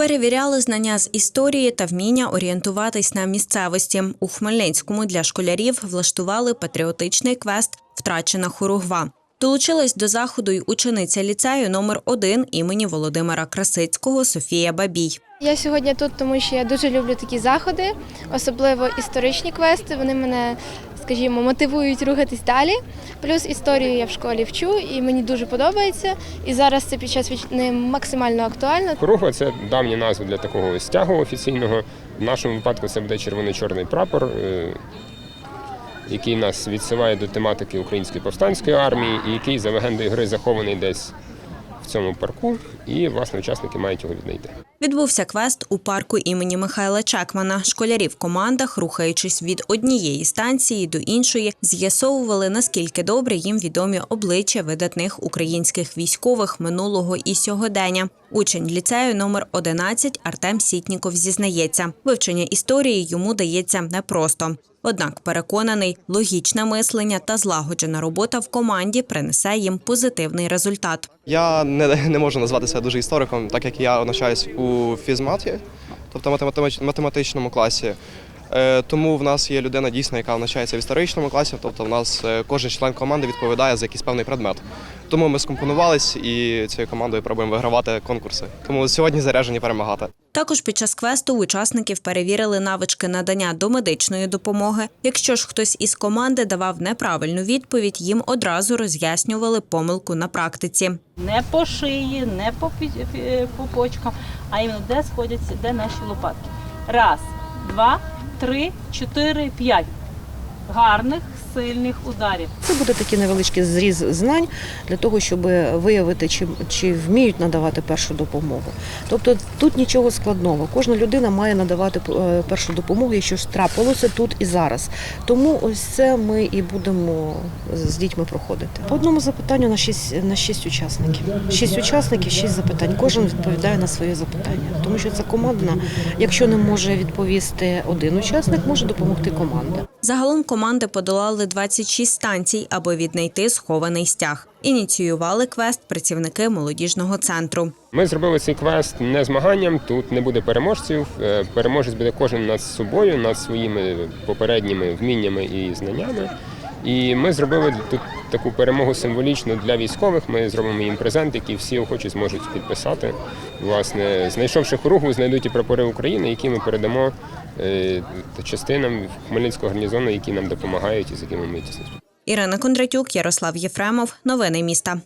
Перевіряли знання з історії та вміння орієнтуватись на місцевості. У Хмельницькому для школярів влаштували патріотичний квест Втрачена хоругва. Долучилась до заходу й учениця ліцею номер 1 імені Володимира Красицького Софія Бабій. Я сьогодні тут, тому що я дуже люблю такі заходи, особливо історичні квести. Вони мене, скажімо, мотивують рухатись далі. Плюс історію я в школі вчу, і мені дуже подобається. І зараз це під час війни максимально актуально. Хоругва це давня назва для такого стягу офіційного. В нашому випадку це буде червоно-чорний прапор, е, який нас відсилає до тематики української повстанської армії, і який за легендою гри захований десь в цьому парку. І власне учасники мають його віднайти. Відбувся квест у парку імені Михайла Чекмана. Школярі в командах, рухаючись від однієї станції до іншої, з'ясовували наскільки добре їм відомі обличчя видатних українських військових минулого і сьогодення. Учень ліцею номер 11 Артем Сітніков зізнається, вивчення історії йому дається непросто. Однак переконаний, логічне мислення та злагоджена робота в команді принесе їм позитивний результат. Я не, не можу назвати себе дуже істориком, так як я навчаюсь у фізматі, тобто математич- математичному класі. Е, Тому в нас є людина дійсно, яка навчається в історичному класі, тобто в нас е, кожен член команди відповідає за якийсь певний предмет. Тому ми скомпонувались і цією командою пробуємо вигравати конкурси. Тому сьогодні заряджені перемагати. Також під час квесту учасників перевірили навички надання домедичної допомоги. Якщо ж хтось із команди давав неправильну відповідь, їм одразу роз'яснювали помилку на практиці. не по шиї, не по, пі- пі- по почкам, а іменно де сходяться, де наші лопатки. Раз, два, три, чотири, п'ять. Гарних, сильних ударів. Це буде такий невеличкий зріз знань для того, щоб виявити, чи, чи вміють надавати першу допомогу. Тобто тут нічого складного. Кожна людина має надавати е, першу допомогу, якщо ж трапилося тут і зараз. Тому ось це ми і будемо з дітьми проходити. По одному запитанню на шість на шість учасників. Шість учасників, шість запитань. Кожен відповідає на своє запитання, тому що це командна. Якщо не може відповісти один учасник, може допомогти команда. Загалом команди подолали 26 станцій, аби віднайти схований стяг. Ініціювали квест працівники молодіжного центру. Ми зробили цей квест не змаганням, тут не буде переможців. Е, Переможець буде кожен над собою, над своїми попередніми вміннями і знаннями. І ми зробили тут таку перемогу символічну для військових. Ми зробимо їм презент, який всі охочі зможуть підписати. Власне, знайшовши хоругу, знайдуть і прапори України, які ми передамо е, частинам Хмельницького гарнізону, які нам допомагають і з якими ми тісно Ірина Кондратюк, Ярослав Єфремов. Новини міста.